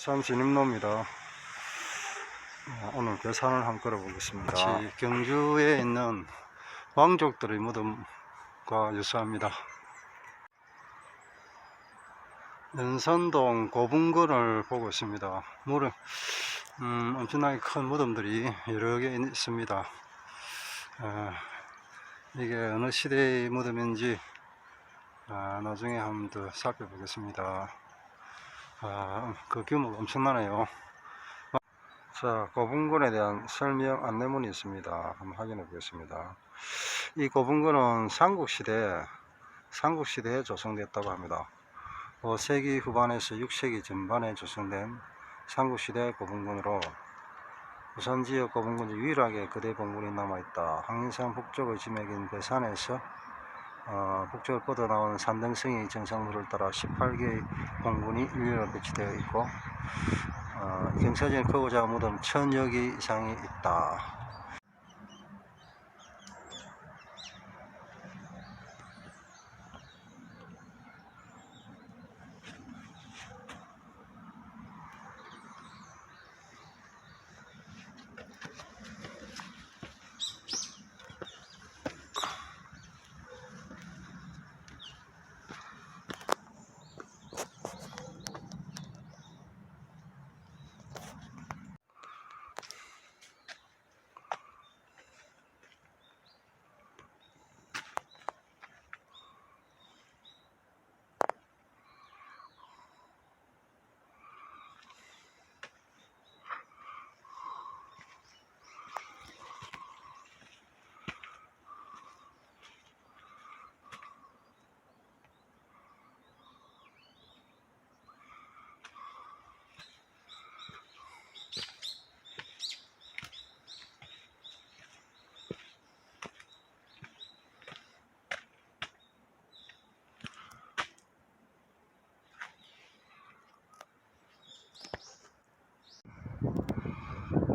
부산 진입로입니다. 어, 오늘 괴산을 한번 걸어보겠습니다. 같이 경주에 있는 왕족들의 무덤과 유사합니다. 연산동 고분군을 보고 있습니다. 무릎, 음, 엄청나게 큰 무덤들이 여러 개 있습니다. 어, 이게 어느 시대의 무덤인지 아, 나중에 한번 더 살펴보겠습니다. 아, 그 규모가 엄청나네요. 자, 고분군에 대한 설명 안내문이 있습니다. 한번 확인해 보겠습니다. 이 고분군은 삼국시대, 삼국시대에 조성됐다고 합니다. 5세기 후반에서 6세기 전반에 조성된 삼국시대 고분군으로 부산 지역 고분군 중 유일하게 거대 본군이 남아있다. 항인산 북쪽의 지맥인 배산에서 어, 북쪽을 뻗어나온 산등성이 정상로를 따라 18개의 공군이 일렬로 배치되어 있고 어, 경사진 크고자 무덤 천여 개 이상이 있다.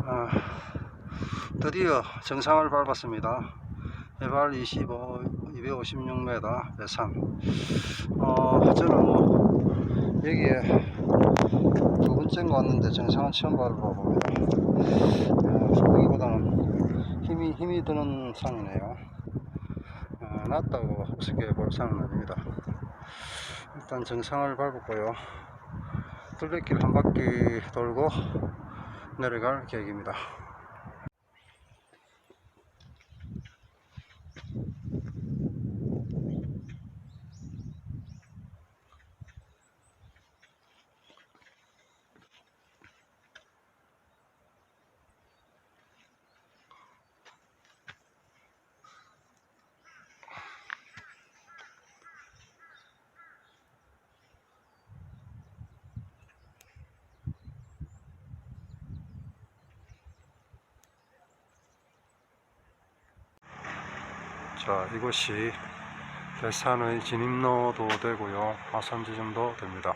아, 드디어 정상을 밟았습니다. 해발 25, 256m 배산. 어, 저는 뭐 여기에 두 번째인가 왔는데 정상은 처음 밟아봅니다. 어, 여기보다는 힘이, 힘이 드는 산이네요. 어, 낮다고 우습게 볼 산은 아닙니다. 일단 정상을 밟았고요. 둘레길 한 바퀴 돌고 내려갈 계획입니다. 자, 이곳이 괴산의 진입로도 되고요. 화산지점도 됩니다.